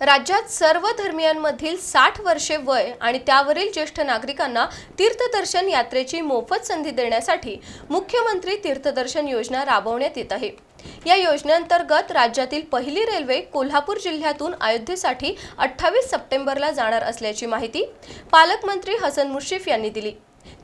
राज्यात सर्व धर्मियांमधील साठ वर्षे वय आणि त्यावरील ज्येष्ठ नागरिकांना तीर्थदर्शन यात्रेची मोफत संधी देण्यासाठी मुख्यमंत्री तीर्थदर्शन योजना राबवण्यात येत आहे. या योजनेअंतर्गत राज्यातील पहिली रेल्वे कोल्हापूर जिल्ह्यातून अयोध्येसाठी अठ्ठावीस सप्टेंबरला जाणार असल्याची माहिती पालकमंत्री हसन मुश्रीफ यांनी दिली.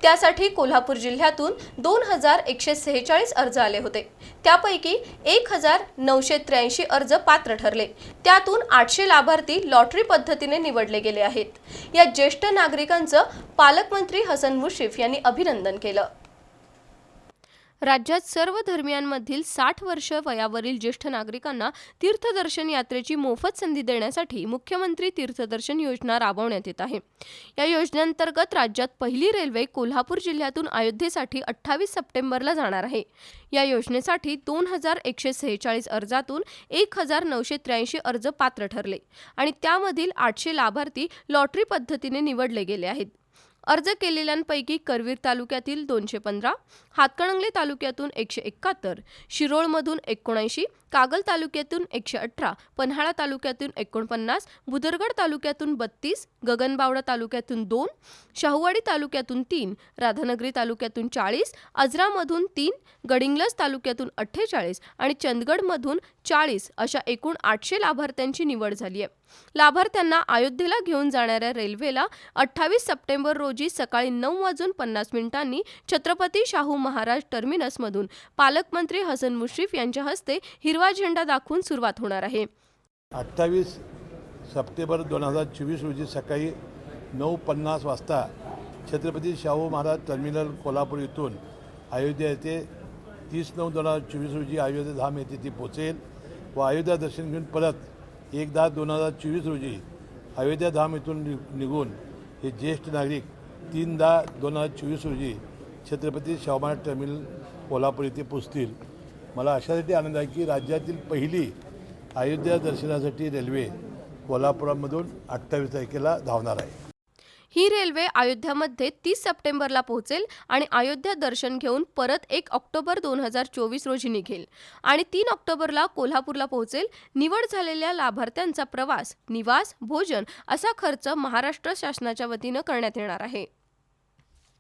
त्यासाठी कोल्हापूर जिल्ह्यातून दोन हजार एकशे सेहेचाळीस अर्ज आले होते. त्यापैकी एक हजार नऊशे त्र्याऐंशी अर्ज पात्र ठरले. त्यातून आठशे लाभार्थी लॉटरी पद्धतीने निवडले गेले आहेत. या ज्येष्ठ नागरिकांचं पालकमंत्री हसन मुश्रीफ यांनी अभिनंदन केलं. राज्यात सर्व धर्मियांमधील साठ वर्ष वयावरील ज्येष्ठ नागरिकांना तीर्थदर्शन यात्रेची मोफत संधी देण्यासाठी मुख्यमंत्री तीर्थदर्शन योजना राबवण्यात येत आहे. या योजनेअंतर्गत राज्यात पहिली रेल्वे कोल्हापूर जिल्ह्यातून अयोध्येसाठी अठ्ठावीस सप्टेंबरला जाणार आहे. या योजनेसाठी दोन हजार एकशे सेहेचाळीस अर्जातून एक हजार नऊशे त्र्याऐंशी अर्ज पात्र ठरले आणि त्यामधील आठशे लाभार्थी लॉटरी पद्धतीने निवडले गेले आहेत. अर्ज केलेल्यांपैकी करवीर तालुक्यातील दोनशे पंधरा हातकणंगले तालुक्यातून एकशे एकाहत्तर शिरोळमधून एकोणऐंशी कागल तालुक्यातून एकशे अठरा पन्हाळा तालुक्यातून एकोणपन्नास बुदरगड तालुक्यातून बत्तीस गगनबावडा तालुक्यातून दोन शाहूवाडी तालुक्यातून तीन राधानगरी तालुक्यातून चाळीस अजरामधून तीन गडिंग्लज तालुक्यातून अठ्ठेचाळीस आणि चंदगडमधून चाळीस अशा एकूण आठशे लाभार्थ्यांची निवड झाली आहे. लाभार्थ्यांना अयोध्येला घेऊन जाणाऱ्या रेल्वेला अठ्ठावीस सप्टेंबर रोजी सकाळी नऊ वाजून पन्नास मिनिटांनी छत्रपती शाहू महाराज टर्मिनसमधून पालकमंत्री हसन मुश्रीफ यांच्या हस्ते हिरवा झेंडा दाखवून सुरुवात होणार आहे. अठ्ठावीस सप्टेंबर दोन हजार चोवीस रोजी सकाळी नऊ पन्नास वाजता छत्रपती शाहू महाराज टर्मिनल कोल्हापूर इथून अयोध्या येथे तीस नऊ दोन हजार चोवीस रोजी अयोध्या धाम येथे ती पोचेल व अयोध्या दर्शन घेऊन परत एक दहा दोन हजार चोवीस रोजी अयोध्या धाम इथून निघून हे ज्येष्ठ नागरिक तीन दहा दोन हजार चोवीस रोजी छत्रपती शाहू महाराज टर्मिनल कोल्हापूर येथे पोचतील मला अशासाठी आनंद आहे की राज्यातील पहिली अयोध्या दर्शनासाठी रेल्वे कोल्हापुरामधून अठ्ठावीस तारखेला धावणार आहे. ही रेल्वे अयोध्यामध्ये तीस सप्टेंबरला पोहोचेल आणि अयोध्या दर्शन घेऊन परत एक ऑक्टोबर दोन हजार चोवीस रोजी निघेल. आणि तीन ऑक्टोबरला कोल्हापूरला पोहोचेल. निवड झालेल्या लाभार्थ्यांचा प्रवास निवास भोजन असा खर्च महाराष्ट्र शासनाच्या वतीनं करण्यात येणार आहे.